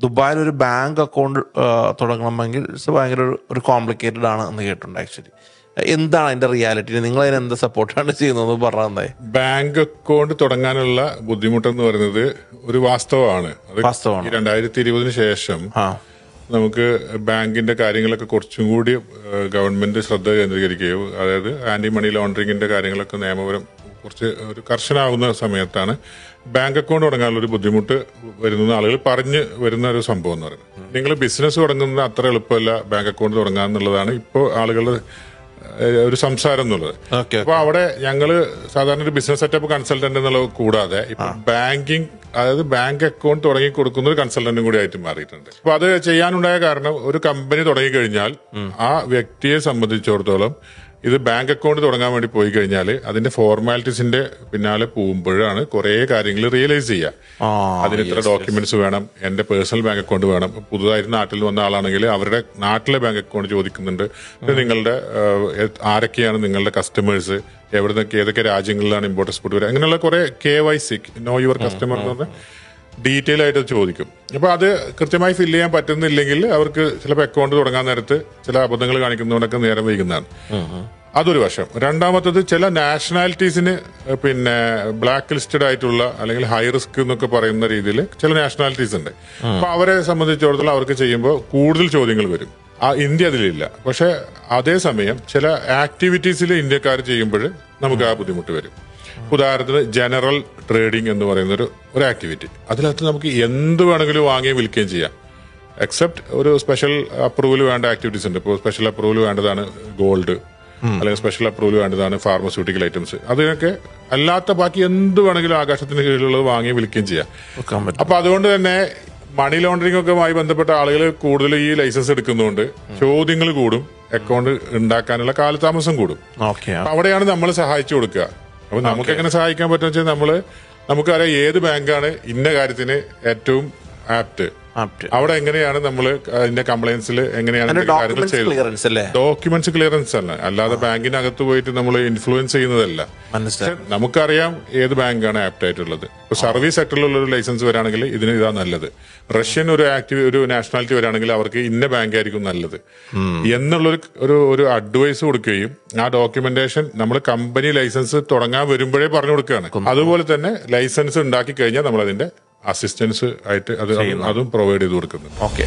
ദുബായിൽ ഒരു bank account തുടങ്ങണമെങ്കിൽ it's ഭയങ്കര ഒരു- കോംപ്ലിക്കേറ്റഡ് ആണ് എന്ന് കേട്ടിട്ടുണ്ട് ആക്ച്വലി എന്താണ് അതിന്റെ റിയാലിറ്റി നിങ്ങൾ അതിന് എന്ത് സപ്പോർട്ടാണ് ചെയ്യുന്നത് പറഞ്ഞത് ബാങ്ക് അക്കൗണ്ട് തുടങ്ങാനുള്ള ബുദ്ധിമുട്ടെന്ന് പറയുന്നത് ഒരു വാസ്തവമാണ്. വാസ്തവമാണ്. രണ്ടായിരത്തി ഇരുപതിന് ശേഷം നമുക്ക് ബാങ്കിന്റെ കാര്യങ്ങളൊക്കെ കുറച്ചും കൂടി ഗവൺമെന്റ് ശ്രദ്ധ കേന്ദ്രീകരിക്കുകയും അതായത് ആന്റി മണി ലോണ്ടറിങ്ങിന്റെ കാര്യങ്ങളൊക്കെ നിയമപരം കുറച്ച് ഒരു കർശനാകുന്ന സമയത്താണ് ബാങ്ക് അക്കൗണ്ട് തുടങ്ങാനുള്ള ഒരു ബുദ്ധിമുട്ട് വരുന്ന ആളുകൾ പറഞ്ഞ് വരുന്ന ഒരു സംഭവം എന്ന് പറയുന്നത്. നിങ്ങൾ ബിസിനസ് തുടങ്ങുന്നത് അത്ര എളുപ്പമല്ല ബാങ്ക് അക്കൗണ്ട് തുടങ്ങുക എന്നുള്ളതാണ് ഇപ്പോൾ ആളുകളുടെ ഒരു സംസാരം എന്നുള്ളത്. അപ്പൊ അവിടെ ഞങ്ങൾ സാധാരണ ഒരു ബിസിനസ് സെറ്റപ്പ് കൺസൾട്ടന്റ് എന്നുള്ളത് കൂടാതെ ഇപ്പൊ ബാങ്കിങ് അതായത് ബാങ്ക് അക്കൗണ്ട് തുടങ്ങി കൊടുക്കുന്ന ഒരു കൺസൾട്ടന്റും കൂടി ആയിട്ട് മാറിയിട്ടുണ്ട്. അപ്പൊ അത് ചെയ്യാനുണ്ടായ കാരണം ഒരു കമ്പനി തുടങ്ങി കഴിഞ്ഞാൽ ആ വ്യക്തിയെ സംബന്ധിച്ചിടത്തോളം ഇത് ബാങ്ക് അക്കൗണ്ട് തുടങ്ങാൻ വേണ്ടി പോയി കഴിഞ്ഞാൽ അതിന്റെ ഫോർമാലിറ്റീസിന്റെ പിന്നാലെ പോകുമ്പോഴാണ് കുറെ കാര്യങ്ങൾ റിയലൈസ് ചെയ്യുക അതിന് ഇത്ര ഡോക്യുമെന്റ്സ് വേണം എന്റെ പേഴ്സണൽ ബാങ്ക് അക്കൗണ്ട് വേണം. പുതുതായിട്ട് നാട്ടിൽ വന്ന ആളാണെങ്കിൽ അവരുടെ നാട്ടിലെ ബാങ്ക് അക്കൗണ്ട് ചോദിക്കുന്നുണ്ട്. നിങ്ങളുടെ ആരൊക്കെയാണ് നിങ്ങളുടെ കസ്റ്റമേഴ്സ് എവിടെ നിന്നൊക്കെ ഏതൊക്കെ രാജ്യങ്ങളിലാണ് ഇമ്പോർട്ട് എക്സ്പോർട്ട് വരിക അങ്ങനെയുള്ള കുറെ K Y C know your customer എന്ന് പറഞ്ഞാൽ ഡീറ്റെയിൽ ആയിട്ട് ചോദിക്കും. അപ്പൊ അത് കൃത്യമായി ഫില്ല് ചെയ്യാൻ പറ്റുന്നില്ലെങ്കിൽ അവർക്ക് ചിലപ്പോൾ അക്കൗണ്ട് തുടങ്ങാൻ നേരത്ത് ചില അബദ്ധങ്ങൾ കാണിക്കുന്നതുകൊണ്ടൊക്കെ നേരം വൈകുന്നതാണ്. അതൊരു വശം. രണ്ടാമത്തത് ചില നാഷണാലിറ്റീസിന് പിന്നെ ബ്ലാക്ക് ലിസ്റ്റഡ് ആയിട്ടുള്ള അല്ലെങ്കിൽ ഹൈ റിസ്ക് എന്നൊക്കെ പറയുന്ന രീതിയിൽ ചില നാഷണാലിറ്റീസ് ഉണ്ട്. അപ്പൊ അവരെ സംബന്ധിച്ചിടത്തോളം അവർക്ക് ചെയ്യുമ്പോൾ കൂടുതൽ ചോദ്യങ്ങൾ വരും. ആ ഇന്ത്യ അതിലില്ല. പക്ഷെ അതേസമയം ചില ആക്ടിവിറ്റീസിൽ ഇന്ത്യക്കാർ ചെയ്യുമ്പോൾ നമുക്ക് ആ ബുദ്ധിമുട്ട് വരും. ഉദാഹരണത്തിന് ജനറൽ ട്രേഡിംഗ് എന്ന് പറയുന്ന ഒരു ഒരു ആക്ടിവിറ്റി അതിനകത്ത് നമുക്ക് എന്ത് വേണമെങ്കിലും വാങ്ങുകയും വിൽക്കുകയും ചെയ്യാം. എക്സെപ്റ്റ് ഒരു സ്പെഷ്യൽ അപ്രൂവൽ വേണ്ട ആക്ടിവിറ്റീസ് ഉണ്ട്. ഇപ്പോൾ സ്പെഷ്യൽ അപ്രൂവൽ വേണ്ടതാണ് ഗോൾഡ് അല്ലെങ്കിൽ സ്പെഷ്യൽ അപ്രൂവൽ വേണ്ടതാണ് ഫാർമസ്യൂട്ടിക്കൽ ഐറ്റംസ് അതിനൊക്കെ അല്ലാത്ത ബാക്കി എന്ത് വേണമെങ്കിലും ആകാശത്തിന് കീഴിലുള്ളത് വാങ്ങി വിൽക്കുകയും ചെയ്യാം. അപ്പൊ അതുകൊണ്ട് തന്നെ മണി ലോണ്ടറിംഗ് ഒക്കെ ആയി ബന്ധപ്പെട്ട ആളുകൾ കൂടുതൽ ഈ ലൈസൻസ് എടുക്കുന്നതുകൊണ്ട് ചോദ്യങ്ങൾ കൂടും അക്കൗണ്ട് ഉണ്ടാക്കാനുള്ള കാലതാമസം കൂടും. അവിടെയാണ് നമ്മൾ സഹായിച്ചു കൊടുക്കുക. അപ്പൊ നമുക്ക് എങ്ങനെ സഹായിക്കാൻ പറ്റുന്ന വെച്ചാൽ നമ്മൾ നമുക്കറിയാം ഏത് ബാങ്കാണ് ഇന്ന കാര്യത്തിന് ഏറ്റവും ആപ്റ്റ് അവിടെ എങ്ങനെയാണ് നമ്മൾ അതിന്റെ കംപ്ലൈൻസിൽ എങ്ങനെയാണ് ഡോക്യുമെന്റ്സ് ക്ലിയറൻസ് അല്ലേ? ഡോക്യുമെന്റ്സ് ക്ലിയറൻസ് അല്ല. അല്ലാതെ ബാങ്കിനകത്ത് പോയിട്ട് നമ്മൾ ഇൻഫ്ലുവൻസ് ചെയ്യുന്നതല്ല. നമുക്കറിയാം ഏത് ബാങ്കാണ് ആപ്റ്റ് ആയിട്ടുള്ളത്. സർവീസ് സെക്ടറിലുള്ള ഒരു ലൈസൻസ് വരാണെങ്കിൽ ഇതിന് ഇതാ നല്ലത്. റഷ്യൻ ഒരു ആക്റ്റീവ് ഒരു നാഷണാലിറ്റി വരാണെങ്കിൽ അവർക്ക് ഇന്ന ബാങ്ക് ആയിരിക്കും നല്ലത് എന്നുള്ളൊരു ഒരു ഒരു അഡ്വൈസ് കൊടുക്കുകയും ആ ഡോക്യുമെന്റേഷൻ നമ്മൾ കമ്പനി ലൈസൻസ് തുടങ്ങാൻ വരുമ്പോഴേ പറഞ്ഞു കൊടുക്കുകയാണ്. അതുപോലെ തന്നെ ലൈസൻസ് ഉണ്ടാക്കി കഴിഞ്ഞാൽ നമ്മൾ അതിന്റെ അസിസ്റ്റൻസ് ആയിട്ട് അത് അതും പ്രൊവൈഡ് ചെയ്ത് കൊടുക്കുന്നുണ്ട്. ഓക്കെ